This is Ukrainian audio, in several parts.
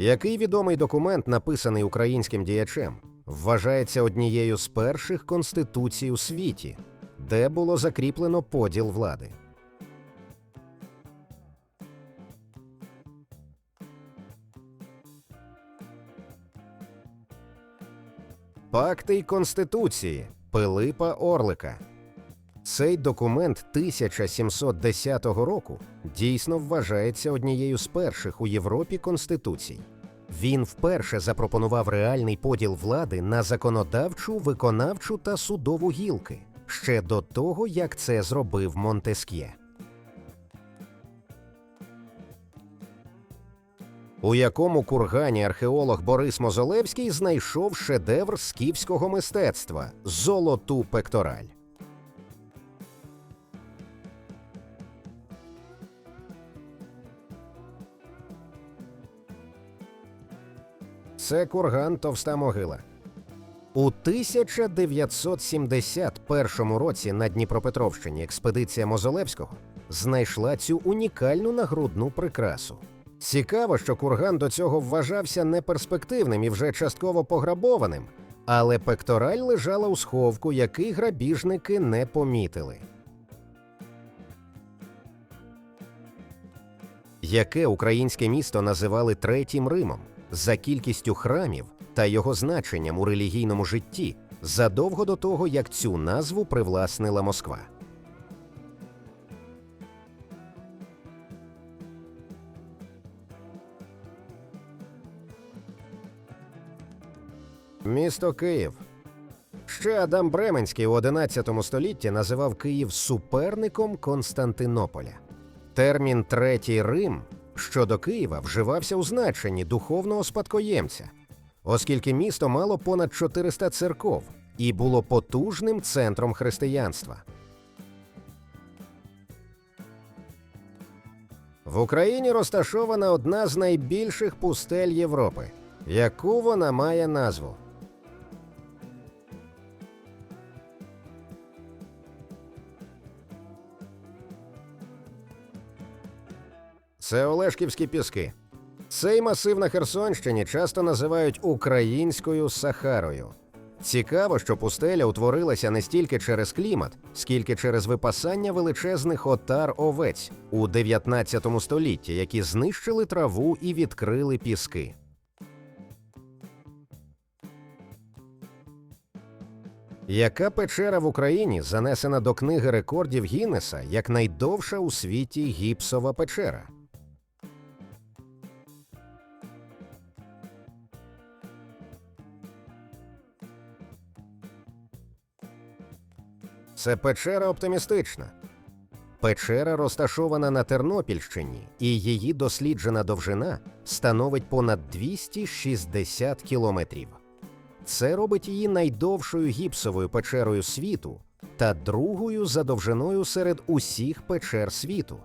Який відомий документ, написаний українським діячем, вважається однією з перших конституцій у світі, де було закріплено поділ влади? Пакти й Конституції Пилипа Орлика. Цей документ 1710 року дійсно вважається однією з перших у Європі конституцій. Він вперше запропонував реальний поділ влади на законодавчу, виконавчу та судову гілки ще до того, як це зробив Монтеск'є. У якому кургані археолог Борис Мозолевський знайшов шедевр скіфського мистецтва золоту пектораль. Це курган Товста могила. У 1971 році на Дніпропетровщині експедиція Мозолевського знайшла цю унікальну нагрудну прикрасу. Цікаво, що курган до цього вважався неперспективним і вже частково пограбованим, але пектораль лежала у сховку, який грабіжники не помітили. Яке українське місто називали Третім Римом за кількістю храмів та його значенням у релігійному житті задовго до того, як цю назву привласнила Москва? Місто Київ. Ще Адам Бременський у 11 столітті називав Київ суперником Константинополя. Термін Третій Рим щодо Києва вживався у значенні духовного спадкоємця, оскільки місто мало понад 400 церков і було потужним центром християнства. В Україні розташована одна з найбільших пустель Європи, яку вона має назву. Це Олешківські піски. Цей масив на Херсонщині часто називають українською Сахарою. Цікаво, що пустеля утворилася не стільки через клімат, скільки через випасання величезних отар овець у 19 столітті, які знищили траву і відкрили піски. Яка печера в Україні занесена до книги рекордів Гіннеса як найдовша у світі гіпсова печера? Це печера оптимістична. Печера розташована на Тернопільщині, і її досліджена довжина становить понад 260 кілометрів. Це робить її найдовшою гіпсовою печерою світу та другою за довжиною серед усіх печер світу.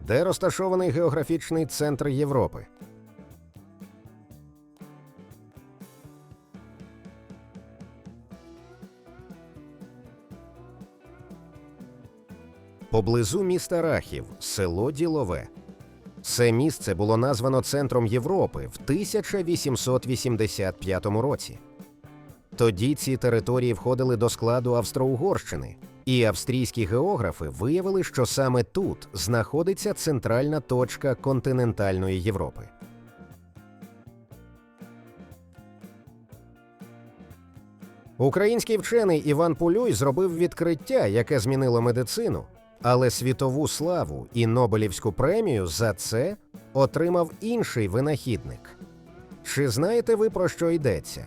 Де розташований географічний центр Європи? Поблизу міста Рахів, село Ділове. Це місце було названо центром Європи в 1885 році. Тоді ці території входили до складу Австро-Угорщини, і австрійські географи виявили, що саме тут знаходиться центральна точка континентальної Європи. Український вчений Іван Пулюй зробив відкриття, яке змінило медицину, але світову славу і Нобелівську премію за це отримав інший винахідник. Чи знаєте ви про що йдеться?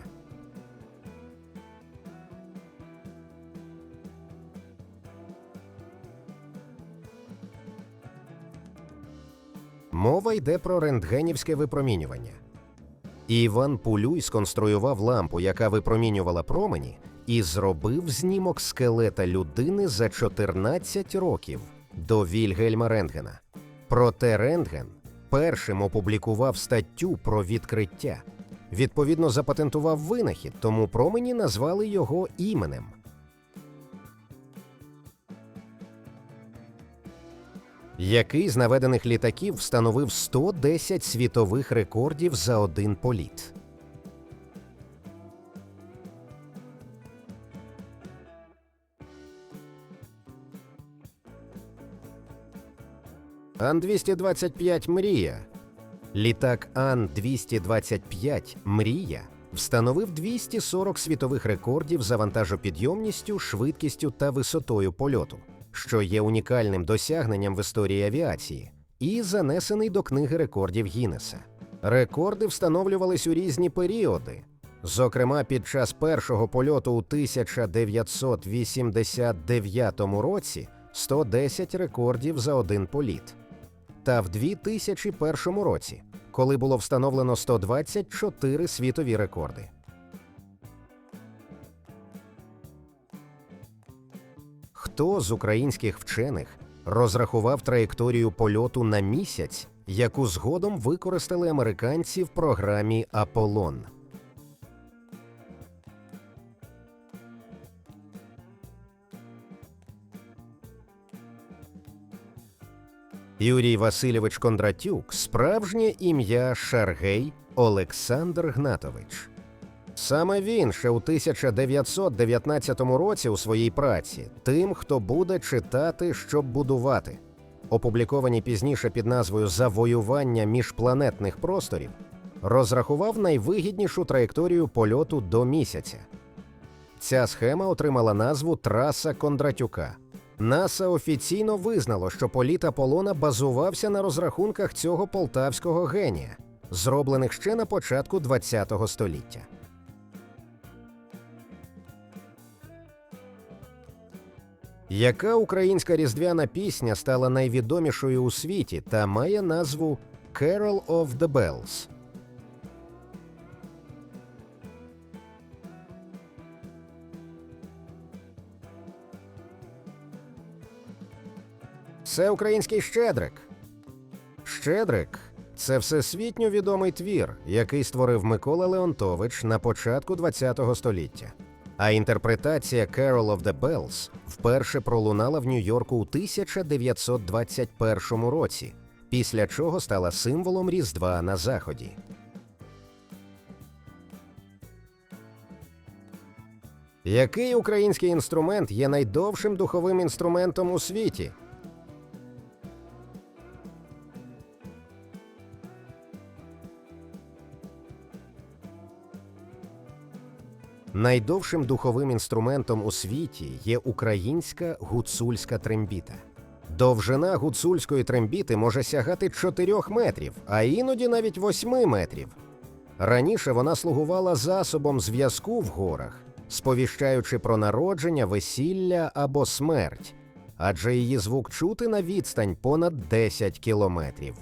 Мова йде про рентгенівське випромінювання. Іван Пулюй сконструював лампу, яка випромінювала промені, і зробив знімок скелета людини за 14 років до Вільгельма Рентгена. Проте Рентген першим опублікував статтю про відкриття. Відповідно, запатентував винахід, тому промені назвали його іменем. Який з наведених літаків встановив 110 світових рекордів за один політ? Ан-225 Мрія. Літак Ан-225 Мрія встановив 240 світових рекордів за вантажопідйомністю, швидкістю та висотою польоту, що є унікальним досягненням в історії авіації, і занесений до книги рекордів Гіннеса. Рекорди встановлювались у різні періоди. Зокрема, під час першого польоту у 1989 році 110 рекордів за один політ та в 2001 році, коли було встановлено 124 світові рекорди. Хто з українських вчених розрахував траєкторію польоту на місяць, яку згодом використали американці в програмі Аполлон? Юрій Васильович Кондратюк справжнє ім'я Шаргей Олександр Гнатович. Саме він ще у 1919 році у своїй праці тим, хто буде читати, щоб будувати, опубліковані пізніше під назвою Завоювання міжпланетних просторів, розрахував найвигіднішу траєкторію польоту до місяця. Ця схема отримала назву Траса Кондратюка. НАСА офіційно визнало, що політ Аполлона базувався на розрахунках цього полтавського генія, зроблених ще на початку ХХ століття. Яка українська різдвяна пісня стала найвідомішою у світі та має назву Carol of the Bells? Це український Щедрик. Щедрик це всесвітньо відомий твір, який створив Микола Леонтович на початку ХХ століття. А інтерпретація Carol of the Bells вперше пролунала в Нью-Йорку у 1921 році, після чого стала символом Різдва на Заході. Який український інструмент є найдовшим духовим інструментом у світі? Найдовшим духовим інструментом у світі є українська гуцульська трембіта. Довжина гуцульської трембіти може сягати 4 метрів, а іноді навіть 8 метрів. Раніше вона слугувала засобом зв'язку в горах, сповіщаючи про народження, весілля або смерть, адже її звук чути на відстань понад 10 кілометрів.